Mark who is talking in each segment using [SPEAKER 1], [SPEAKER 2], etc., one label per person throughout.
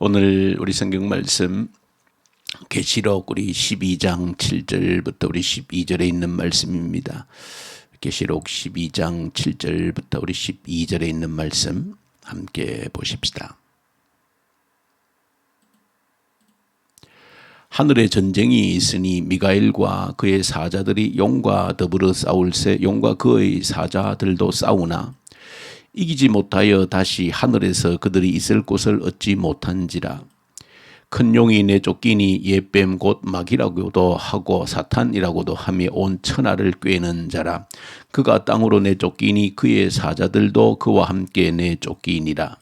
[SPEAKER 1] 오늘 우리 성경 말씀 계시록 우리 12장 7절부터 우리 12절에 있는 말씀입니다. 계시록 12장 7절부터 우리 12절에 있는 말씀 함께 보십시다. 하늘에 전쟁이 있으니 미가엘과 그의 사자들이 용과 더불어 싸울새 용과 그의 사자들도 싸우나 이기지 못하여 다시 하늘에서 그들이 있을 곳을 얻지 못한지라. 큰 용이 내쫓기니 예뱀 곧 마귀라고도 하고 사탄이라고도 하며 온 천하를 꿰는 자라. 그가 땅으로 내쫓기니 그의 사자들도 그와 함께 내쫓기니라.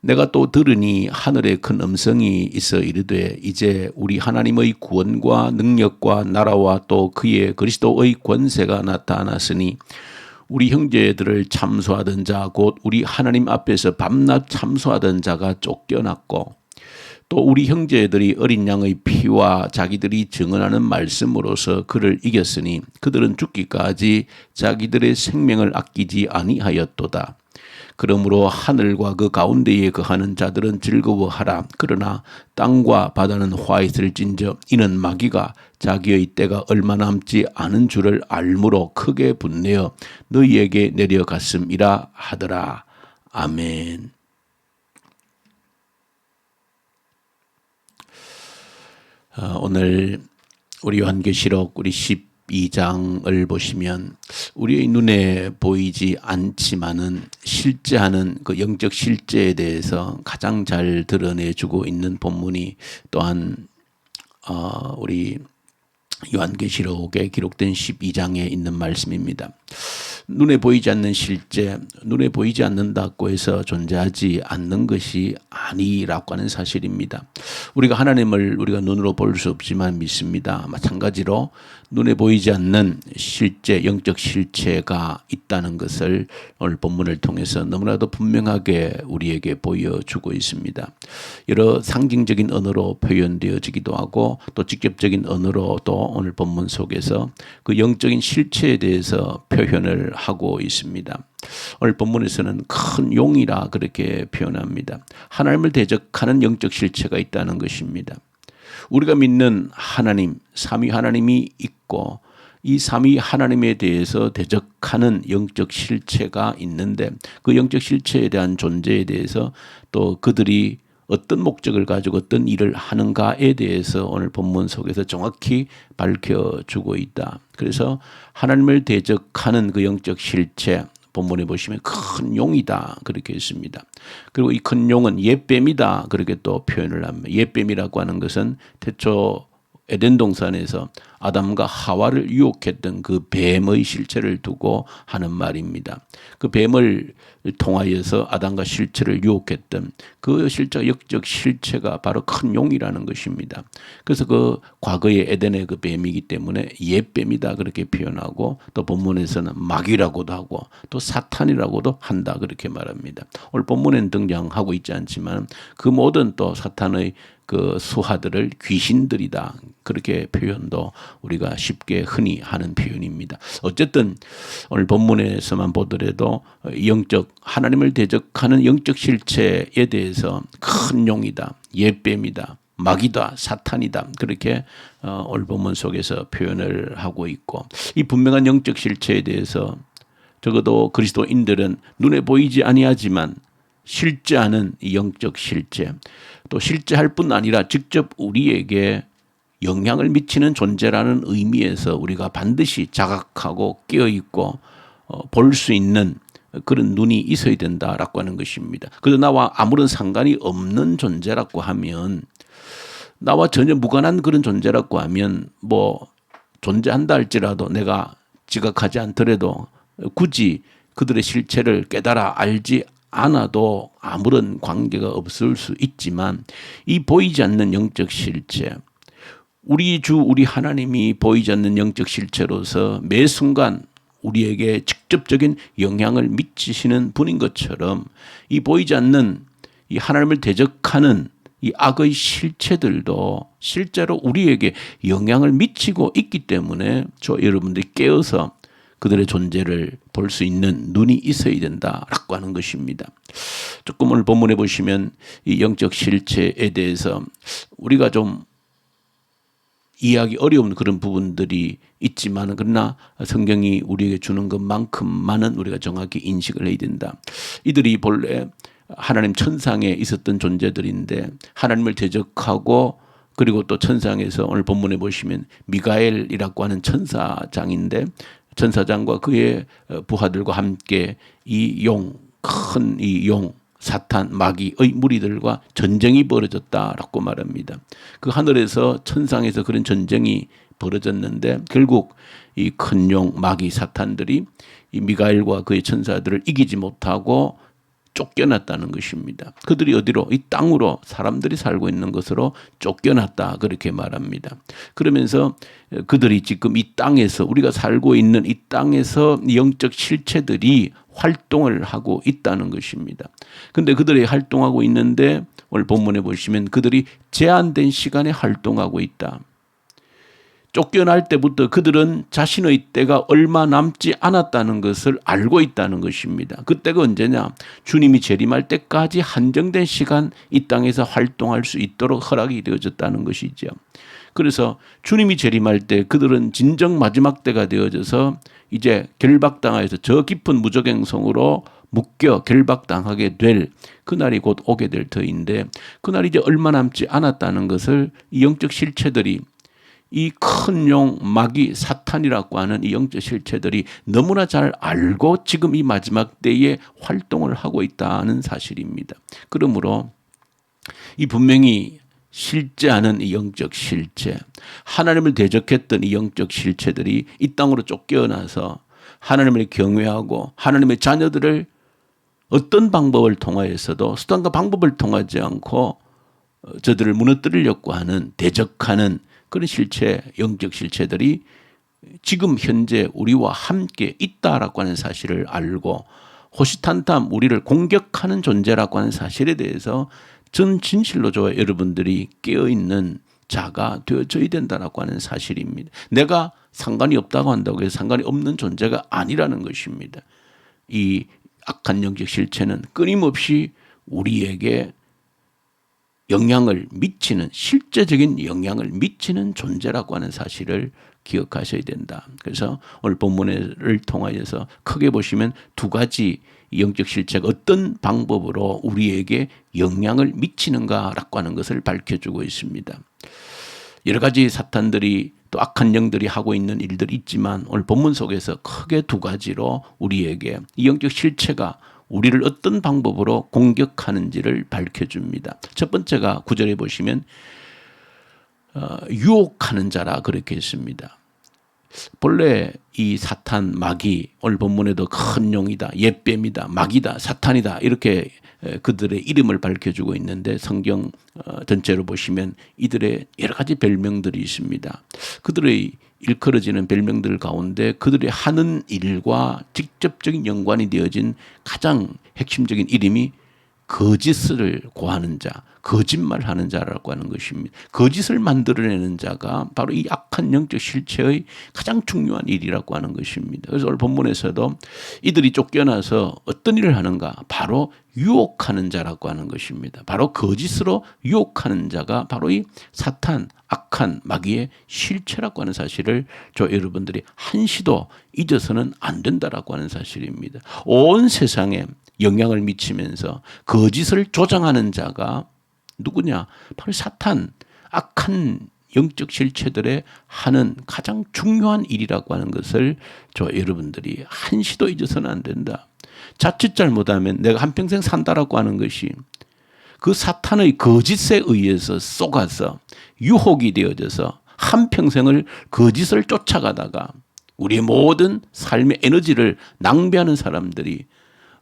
[SPEAKER 1] 내가 또 들으니 하늘에 큰 음성이 있어 이르되 이제 우리 하나님의 구원과 능력과 나라와 또 그의 그리스도의 권세가 나타났으니 우리 형제들을 참소하던 자 곧 우리 하나님 앞에서 밤낮 참소하던 자가 쫓겨났고 또 우리 형제들이 어린 양의 피와 자기들이 증언하는 말씀으로서 그를 이겼으니 그들은 죽기까지 자기들의 생명을 아끼지 아니하였도다. 그러므로 하늘과 그 가운데에 거하는 자들은 즐거워하라. 그러나 땅과 바다는 화있을진저 이는 마귀가 자기의 때가 얼마 남지 않은 줄을 알므로 크게 분내어 너희에게 내려갔음이라 하더라. 아멘. 어, 오늘 우리 요한계시록 우리 10 2장을 보시면 우리의 눈에 보이지 않지만은 실제하는 그 영적 실제에 대해서 가장 잘 드러내주고 있는 본문이 또한 어 우리 요한계시록에 기록된 12장에 있는 말씀입니다. 눈에 보이지 않는 실제, 눈에 보이지 않는다고 해서 존재하지 않는 것이 아니라고 하는 사실입니다. 우리가 하나님을 우리가 눈으로 볼 수 없지만 믿습니다. 마찬가지로 눈에 보이지 않는 실제, 영적 실체가 있다는 것을 오늘 본문을 통해서 너무나도 분명하게 우리에게 보여주고 있습니다. 여러 상징적인 언어로 표현되어지기도 하고 또 직접적인 언어로도 오늘 본문 속에서 그 영적인 실체에 대해서 표현을 하고 있습니다. 오늘 본문에서는 큰 용이라 그렇게 표현합니다. 하나님을 대적하는 영적 실체가 있다는 것입니다. 우리가 믿는 하나님, 삼위 하나님이 있고 이 삼위 하나님에 대해서 대적하는 영적 실체가 있는데 그 영적 실체에 대한 존재에 대해서 또 그들이 어떤 목적을 가지고 어떤 일을 하는가에 대해서 오늘 본문 속에서 정확히 밝혀주고 있다. 그래서 하나님을 대적하는 그 영적 실체, 본문에 보시면 큰 용이다 그렇게 했습니다. 그리고 이 큰 용은 옛뱀이다 그렇게 또 표현을 합니다. 옛뱀이라고 하는 것은 태초 에덴 동산에서 아담과 하와를 유혹했던 그 뱀의 실체를 두고 하는 말입니다. 그 뱀을 통하여서 아담과 실체를 유혹했던 그 실제 역적 실체가 바로 큰 용이라는 것입니다. 그래서 그 과거의 에덴의 그 뱀이기 때문에 옛뱀이다 그렇게 표현하고 또 본문에서는 마귀라고도 하고 또 사탄이라고도 한다 그렇게 말합니다. 오늘 본문에는 등장하고 있지 않지만 그 모든 또 사탄의 그 수하들을 귀신들이다. 그렇게 표현도 우리가 쉽게 흔히 하는 표현입니다. 어쨌든 오늘 본문에서만 보더라도 영적 하나님을 대적하는 영적 실체에 대해서 큰 용이다. 예뱀이다. 마귀다, 사탄이다. 그렇게 어, 오늘 본문 속에서 표현을 하고 있고 이 분명한 영적 실체에 대해서 적어도 그리스도인들은 눈에 보이지 아니하지만 실제하는 영적 실제, 또 실제할 뿐 아니라 직접 우리에게 영향을 미치는 존재라는 의미에서 우리가 반드시 자각하고 깨어있고 어, 볼수 있는 그런 눈이 있어야 된다라고 하는 것입니다. 그래서 나와 아무런 상관이 없는 존재라고 하면 나와 전혀 무관한 그런 존재라고 하면 뭐 존재한다 할지라도 내가 지각하지 않더라도 굳이 그들의 실체를 깨달아 알지 않아도 아무런 관계가 없을 수 있지만 이 보이지 않는 영적 실체, 우리 주 우리 하나님이 보이지 않는 영적 실체로서 매 순간 우리에게 직접적인 영향을 미치시는 분인 것처럼 이 보이지 않는 이 하나님을 대적하는 이 악의 실체들도 실제로 우리에게 영향을 미치고 있기 때문에 저 여러분들이 깨어서 그들의 존재를 볼 수 있는 눈이 있어야 된다라고 하는 것입니다. 조금 오늘 본문에 보시면 이 영적 실체에 대해서 우리가 좀 이해하기 어려운 그런 부분들이 있지만 그러나 성경이 우리에게 주는 것만큼만은 우리가 정확히 인식을 해야 된다. 이들이 본래 하나님 천상에 있었던 존재들인데 하나님을 대적하고 그리고 또 천상에서 오늘 본문에 보시면 미가엘이라고 하는 천사장인데 천사장과 그의 부하들과 함께 이 용, 큰 이 용, 사탄, 마귀의 무리들과 전쟁이 벌어졌다라고 말합니다. 그 하늘에서 천상에서 그런 전쟁이 벌어졌는데 결국 이 큰 용, 마귀, 사탄들이 이 미가엘과 그의 천사들을 이기지 못하고 쫓겨났다는 것입니다. 그들이 어디로 이 땅으로 사람들이 살고 있는 것으로 쫓겨났다 그렇게 말합니다. 그러면서 그들이 지금 이 땅에서 우리가 살고 있는 이 땅에서 영적 실체들이 활동을 하고 있다는 것입니다. 근데 그들이 활동하고 있는데 오늘 본문에 보시면 그들이 제한된 시간에 활동하고 있다. 쫓겨날 때부터 그들은 자신의 때가 얼마 남지 않았다는 것을 알고 있다는 것입니다. 그때가 언제냐? 주님이 재림할 때까지 한정된 시간 이 땅에서 활동할 수 있도록 허락이 되어졌다는 것이죠. 그래서 주님이 재림할 때 그들은 진정 마지막 때가 되어져서 이제 결박당하여서 저 깊은 무적행성으로 묶여 결박당하게 될 그날이 곧 오게 될 터인데 그날이 이제 얼마 남지 않았다는 것을 이 영적 실체들이 이 큰 용 마귀 사탄이라고 하는 이 영적 실체들이 너무나 잘 알고 지금 이 마지막 때에 활동을 하고 있다는 사실입니다. 그러므로 이 분명히 실제하는 이 영적 실체, 하나님을 대적했던 이 영적 실체들이 이 땅으로 쫓겨나서 하나님을 경외하고 하나님의 자녀들을 어떤 방법을 통하여서도 수단과 방법을 통하지 않고 어, 저들을 무너뜨리려고 하는 대적하는 그런 실체, 영적 실체들이 지금 현재 우리와 함께 있다라고 하는 사실을 알고 호시탄탐 우리를 공격하는 존재라고 하는 사실에 대해서 전 진실로 저와 여러분들이 깨어있는 자가 되어져야 된다라고 하는 사실입니다. 내가 상관이 없다고 한다고 해서 상관이 없는 존재가 아니라는 것입니다. 이 악한 영적 실체는 끊임없이 우리에게 영향을 미치는 실제적인 영향을 미치는 존재라고 하는 사실을 기억하셔야 된다. 그래서 오늘 본문을 통하여서 크게 보시면 두 가지 영적 실체가 어떤 방법으로 우리에게 영향을 미치는가라고 하는 것을 밝혀주고 있습니다. 여러 가지 사탄들이 또 악한 영들이 하고 있는 일들이 있지만 오늘 본문 속에서 크게 두 가지로 우리에게 이 영적 실체가 우리를 어떤 방법으로 공격하는지를 밝혀줍니다. 첫 번째가 구절에 보시면 어, 유혹하는 자라 그렇게 했습니다. 본래 이 사탄 마귀 오늘 본문에도 큰 용이다 옛뱀이다 마귀다 사탄이다 이렇게 그들의 이름을 밝혀주고 있는데 성경 어, 전체로 보시면 이들의 여러 가지 별명들이 있습니다. 그들의 일컬어지는 별명들 가운데 그들이 하는 일과 직접적인 연관이 되어진 가장 핵심적인 이름이 거짓을 고하는 자, 거짓말하는 자라고 하는 것입니다. 거짓을 만들어내는 자가 바로 이 악한 영적 실체의 가장 중요한 일이라고 하는 것입니다. 그래서 오늘 본문에서도 이들이 쫓겨나서 어떤 일을 하는가? 바로 유혹하는 자라고 하는 것입니다. 바로 거짓으로 유혹하는 자가 바로 이 사탄, 악한 마귀의 실체라고 하는 사실을 저 여러분들이 한시도 잊어서는 안 된다라고 하는 사실입니다. 온 세상에 영향을 미치면서 거짓을 조장하는 자가 누구냐? 바로 사탄, 악한 영적 실체들의 하는 가장 중요한 일이라고 하는 것을 저 여러분들이 한시도 잊어서는 안 된다. 자칫 잘못하면 내가 한평생 산다라고 하는 것이 그 사탄의 거짓에 의해서 쏘가서 유혹이 되어져서 한평생을 거짓을 쫓아가다가 우리의 모든 삶의 에너지를 낭비하는 사람들이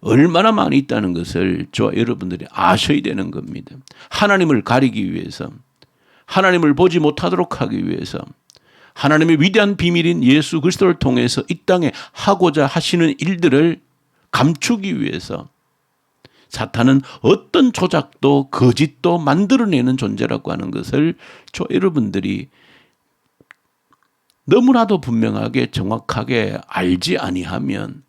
[SPEAKER 1] 얼마나 많이 있다는 것을 저 여러분들이 아셔야 되는 겁니다. 하나님을 가리기 위해서, 하나님을 보지 못하도록 하기 위해서, 하나님의 위대한 비밀인 예수 그리스도를 통해서 이 땅에 하고자 하시는 일들을 감추기 위해서 사탄은 어떤 조작도 거짓도 만들어내는 존재라고 하는 것을 저 여러분들이 너무나도 분명하게 정확하게 알지 아니하면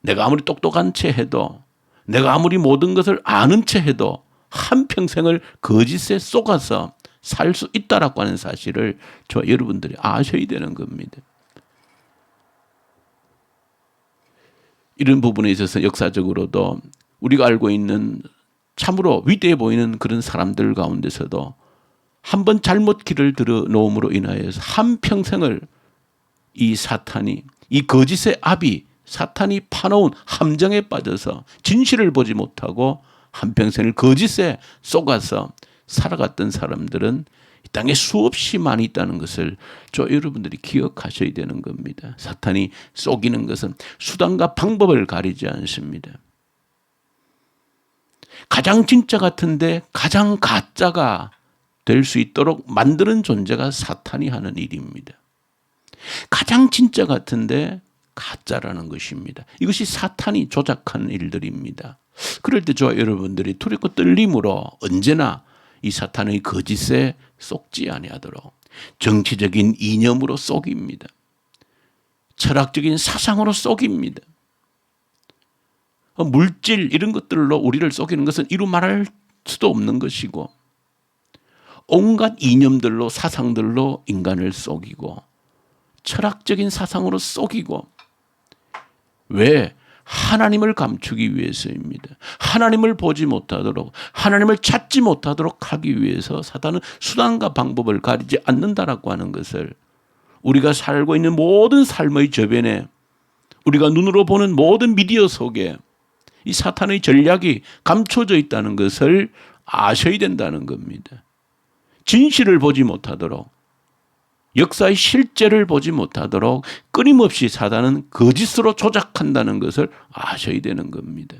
[SPEAKER 1] 내가 아무리 똑똑한 채 해도 내가 아무리 모든 것을 아는 채 해도 한평생을 거짓에 속아서 살 수 있다라고 하는 사실을 저 여러분들이 아셔야 되는 겁니다. 이런 부분에 있어서 역사적으로도 우리가 알고 있는 참으로 위대해 보이는 그런 사람들 가운데서도 한 번 잘못 길을 들어 놓음으로 인하여서 한 평생을 이 사탄이 이 거짓의 압이 사탄이 파놓은 함정에 빠져서 진실을 보지 못하고 한평생을 거짓에 속아서 살아갔던 사람들은 이 땅에 수없이 많이 있다는 것을 저 여러분들이 기억하셔야 되는 겁니다. 사탄이 속이는 것은 수단과 방법을 가리지 않습니다. 가장 진짜 같은데 가장 가짜가 될 수 있도록 만드는 존재가 사탄이 하는 일입니다. 가장 진짜 같은데 가짜라는 것입니다. 이것이 사탄이 조작한 일들입니다. 그럴 때 저와 여러분들이 두렵고 떨림으로 언제나 이 사탄의 거짓에 속지 아니하도록 정치적인 이념으로 속입니다. 철학적인 사상으로 속입니다. 어, 물질 이런 것들로 우리를 속이는 것은 이루 말할 수도 없는 것이고 온갖 이념들로 사상들로 인간을 속이고 철학적인 사상으로 속이고 왜 하나님을 감추기 위해서입니다. 하나님을 보지 못하도록 하나님을 찾지 못하도록 하기 위해서 사단은 수단과 방법을 가리지 않는다라고 하는 것을 우리가 살고 있는 모든 삶의 저변에 우리가 눈으로 보는 모든 미디어 속에 이 사탄의 전략이 감춰져 있다는 것을 아셔야 된다는 겁니다. 진실을 보지 못하도록 역사의 실제를 보지 못하도록 끊임없이 사단은 거짓으로 조작한다는 것을 아셔야 되는 겁니다.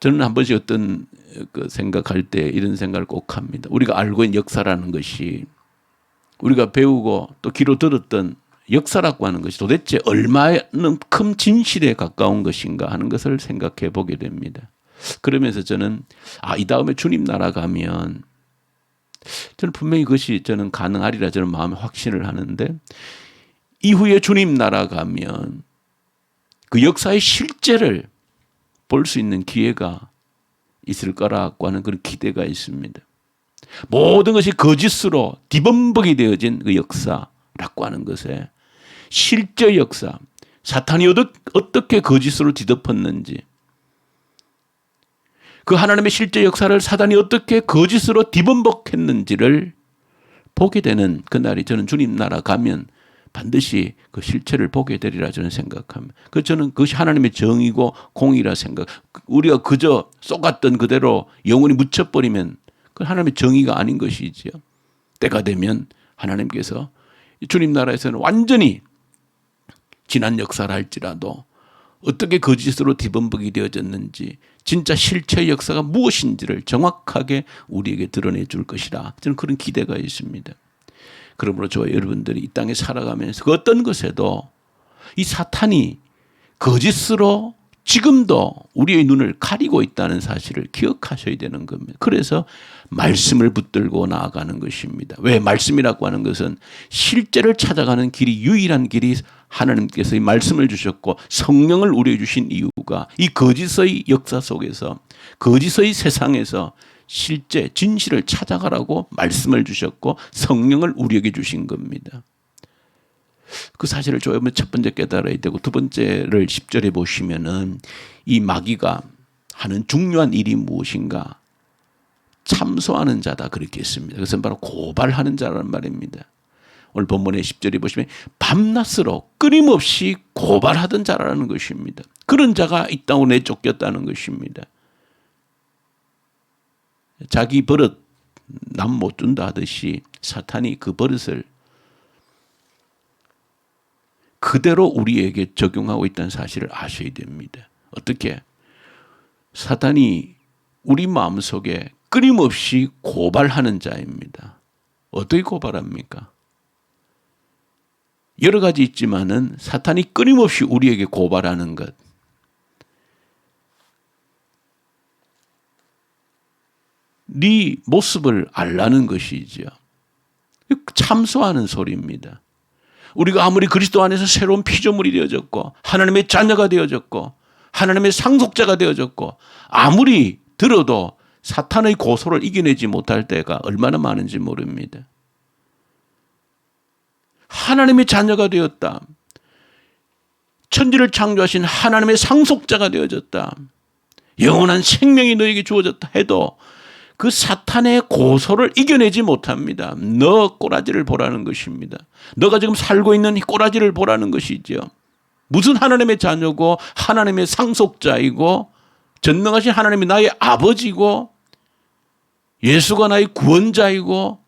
[SPEAKER 1] 저는 한 번씩 어떤 그 생각할 때 이런 생각을 꼭 합니다. 우리가 알고 있는 역사라는 것이 우리가 배우고 또 귀로 들었던 역사라고 하는 것이 도대체 얼마만큼 진실에 가까운 것인가 하는 것을 생각해 보게 됩니다. 그러면서 저는 아, 이 다음에 주님 나라 가면 저는 분명히 그것이 저는 가능하리라 저는 마음에 확신을 하는데 이후에 주님 나라 가면 그 역사의 실제를 볼 수 있는 기회가 있을 거라고 하는 그런 기대가 있습니다. 모든 것이 거짓으로 뒤범벅이 되어진 그 역사라고 하는 것에 실제 역사, 사탄이 어떻게 거짓으로 뒤덮었는지, 그 하나님의 실제 역사를 사단이 어떻게 거짓으로 뒤범벅했는지를 보게 되는 그날이 저는 주님 나라 가면 반드시 그 실체를 보게 되리라 저는 생각합니다. 그 저는 그것이 하나님의 정이고 공이라 생각. 우리가 그저 쏘갔던 그대로 영원히 묻혀버리면 그 하나님의 정의가 아닌 것이지요. 때가 되면 하나님께서 주님 나라에서는 완전히 지난 역사를 할지라도 어떻게 거짓으로 뒤범벅이 되어졌는지 진짜 실체 역사가 무엇인지를 정확하게 우리에게 드러내 줄 것이라 저는 그런 기대가 있습니다. 그러므로 저 여러분들이 이 땅에 살아가면서 그 어떤 것에도 이 사탄이 거짓으로 지금도 우리의 눈을 가리고 있다는 사실을 기억하셔야 되는 겁니다. 그래서 말씀을 붙들고 나아가는 것입니다. 왜 말씀이라고 하는 것은 실제를 찾아가는 길이 유일한 길이 하나님께서 이 말씀을 주셨고 성령을 우리에 주신 이유가 이 거짓의 역사 속에서 거짓의 세상에서 실제 진실을 찾아가라고 말씀을 주셨고 성령을 우리에게 주신 겁니다. 그 사실을 조금은 첫 번째 깨달아야 되고 두 번째를 10절에 보시면은 이 마귀가 하는 중요한 일이 무엇인가 참소하는 자다 그렇게 했습니다. 그것은 바로 고발하는 자라는 말입니다. 오늘 본문의 10절에 보시면 밤낮으로 끊임없이 고발하던 자라는 것입니다. 그런 자가 이 땅으로 내쫓겼다는 것입니다. 자기 버릇 남 못 준다 하듯이 사탄이 그 버릇을 그대로 우리에게 적용하고 있다는 사실을 아셔야 됩니다. 어떻게? 사탄이 우리 마음속에 끊임없이 고발하는 자입니다. 어떻게 고발합니까? 여러 가지 있지만은 사탄이 끊임없이 우리에게 고발하는 것. 네 모습을 알라는 것이죠. 참소하는 소리입니다. 우리가 아무리 그리스도 안에서 새로운 피조물이 되어졌고 하나님의 자녀가 되어졌고 하나님의 상속자가 되어졌고 아무리 들어도 사탄의 고소를 이겨내지 못할 때가 얼마나 많은지 모릅니다. 하나님의 자녀가 되었다. 천지를 창조하신 하나님의 상속자가 되어졌다. 영원한 생명이 너에게 주어졌다 해도 그 사탄의 고소를 이겨내지 못합니다. 너 꼬라지를 보라는 것입니다. 너가 지금 살고 있는 이 꼬라지를 보라는 것이죠. 무슨 하나님의 자녀고 하나님의 상속자이고 전능하신 하나님이 나의 아버지고 예수가 나의 구원자이고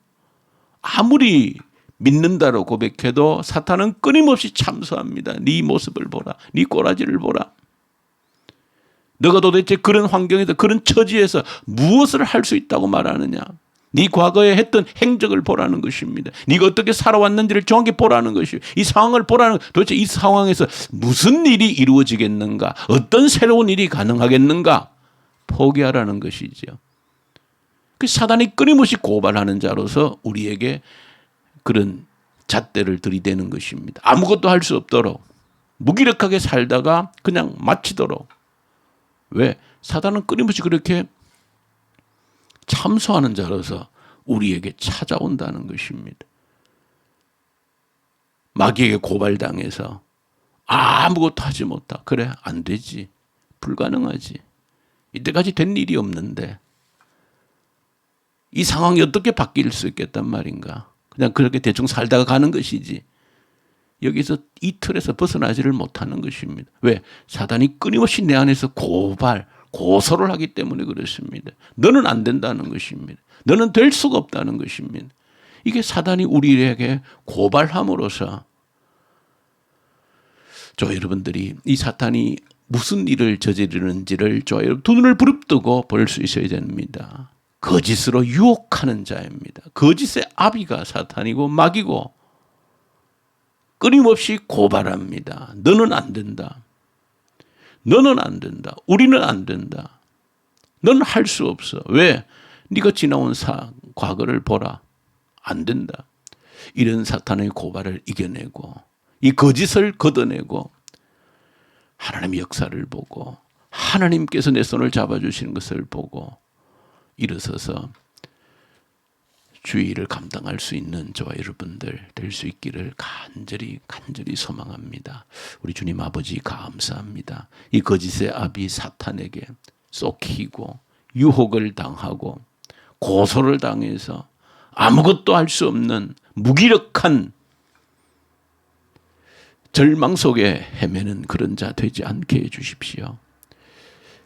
[SPEAKER 1] 아무리 믿는다로 고백해도 사탄은 끊임없이 참소합니다. 네 모습을 보라. 네 꼬라지를 보라. 너가 도대체 그런 환경에서 그런 처지에서 무엇을 할 수 있다고 말하느냐? 네 과거에 했던 행적을 보라는 것입니다. 네가 어떻게 살아왔는지를 정확히 보라는 것이요. 이 상황을 보라는 도대체 이 상황에서 무슨 일이 이루어지겠는가? 어떤 새로운 일이 가능하겠는가? 포기하라는 것이죠. 그 사단이 끊임없이 고발하는 자로서 우리에게 그런 잣대를 들이대는 것입니다. 아무것도 할 수 없도록 무기력하게 살다가 그냥 마치도록 왜 사단은 끊임없이 그렇게 참소하는 자로서 우리에게 찾아온다는 것입니다. 마귀에게 고발당해서 아무것도 하지 못하. 그래, 안 되지. 불가능하지. 이때까지 된 일이 없는데 이 상황이 어떻게 바뀔 수 있겠단 말인가. 그냥 그렇게 대충 살다가 가는 것이지. 여기서 이 틀에서 벗어나지를 못하는 것입니다. 왜? 사단이 끊임없이 내 안에서 고발, 고소를 하기 때문에 그렇습니다. 너는 안 된다는 것입니다. 너는 될 수가 없다는 것입니다. 이게 사단이 우리에게 고발함으로써 저 여러분들이 이 사탄이 무슨 일을 저지르는지를 저 여러분 두 눈을 부릅뜨고 볼 수 있어야 됩니다. 거짓으로 유혹하는 자입니다. 거짓의 아비가 사탄이고 마귀고 끊임없이 고발합니다. 너는 안 된다. 너는 안 된다. 우리는 안 된다. 너는 할 수 없어. 왜? 네가 지나온 사, 과거를 보라. 안 된다. 이런 사탄의 고발을 이겨내고 이 거짓을 걷어내고 하나님의 역사를 보고 하나님께서 내 손을 잡아주시는 것을 보고 일어서서 주의를 감당할 수 있는 저와 여러분들 될 수 있기를 간절히 간절히 소망합니다. 우리 주님 아버지 감사합니다. 이 거짓의 아비 사탄에게 쏙히고 유혹을 당하고 고소를 당해서 아무것도 할 수 없는 무기력한 절망 속에 헤매는 그런 자 되지 않게 해 주십시오.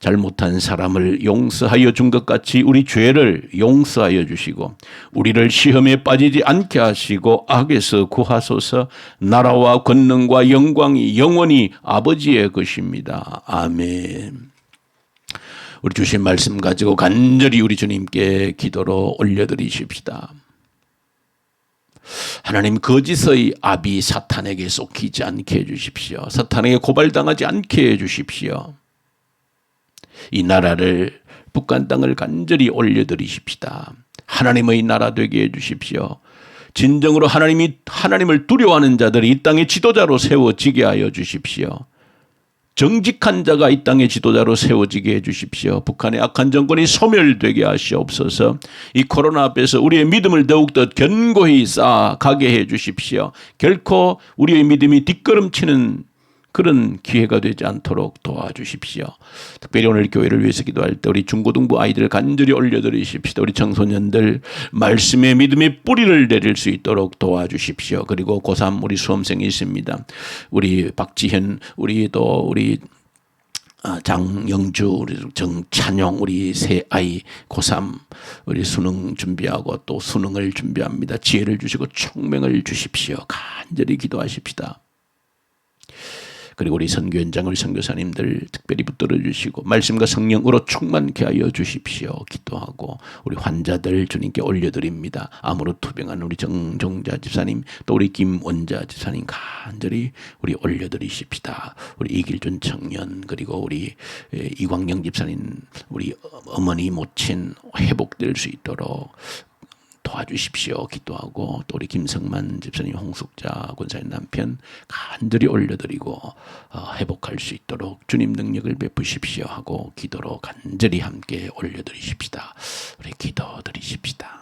[SPEAKER 1] 잘못한 사람을 용서하여 준 것 같이 우리 죄를 용서하여 주시고 우리를 시험에 빠지지 않게 하시고 악에서 구하소서 나라와 권능과 영광이 영원히 아버지의 것입니다. 아멘. 우리 주신 말씀 가지고 간절히 우리 주님께 기도로 올려드리십시다. 하나님 거짓의 아비 사탄에게 쏟기지 않게 해주십시오. 사탄에게 고발당하지 않게 해주십시오. 이 나라를 북한 땅을 간절히 올려드리십시다. 하나님의 나라 되게 해주십시오. 진정으로 하나님이 하나님을 두려워하는 자들이 이 땅의 지도자로 세워지게 하여 주십시오. 정직한 자가 이 땅의 지도자로 세워지게 해 주십시오. 북한의 악한 정권이 소멸되게 하시옵소서. 이 코로나 앞에서 우리의 믿음을 더욱더 견고히 쌓아가게 해 주십시오. 결코 우리의 믿음이 뒷걸음치는 그런 기회가 되지 않도록 도와주십시오. 특별히 오늘 교회를 위해서 기도할 때 우리 중고등부 아이들 간절히 올려드리십시오. 우리 청소년들 말씀의 믿음의 뿌리를 내릴 수 있도록 도와주십시오. 그리고 고3 우리 수험생이 있습니다. 우리 박지현, 우리 또 우리 아, 장영주, 우리 정찬용, 우리 세 아이 고3 우리 수능 준비하고 또 수능을 준비합니다. 지혜를 주시고 총명을 주십시오. 간절히 기도하십시다. 그리고 우리 선교연장 우리 선교사님들 특별히 붙들어 주시고 말씀과 성령으로 충만케 하여 주십시오. 기도하고 우리 환자들 주님께 올려드립니다. 암으로 투병한 우리 정종자 집사님 또 우리 김원자 집사님 간절히 우리 올려드리십시다. 우리 이길준 청년 그리고 우리 에, 이광영 집사님 우리 어머니 모친 회복될 수 있도록 도와주십시오. 기도하고 또 우리 김성만 집사님 홍숙자 권사님 남편 간절히 올려드리고 어, 회복할 수 있도록 주님 능력을 베푸십시오 하고 기도로 간절히 함께 올려드리십시다. 우리 기도 드리십시다.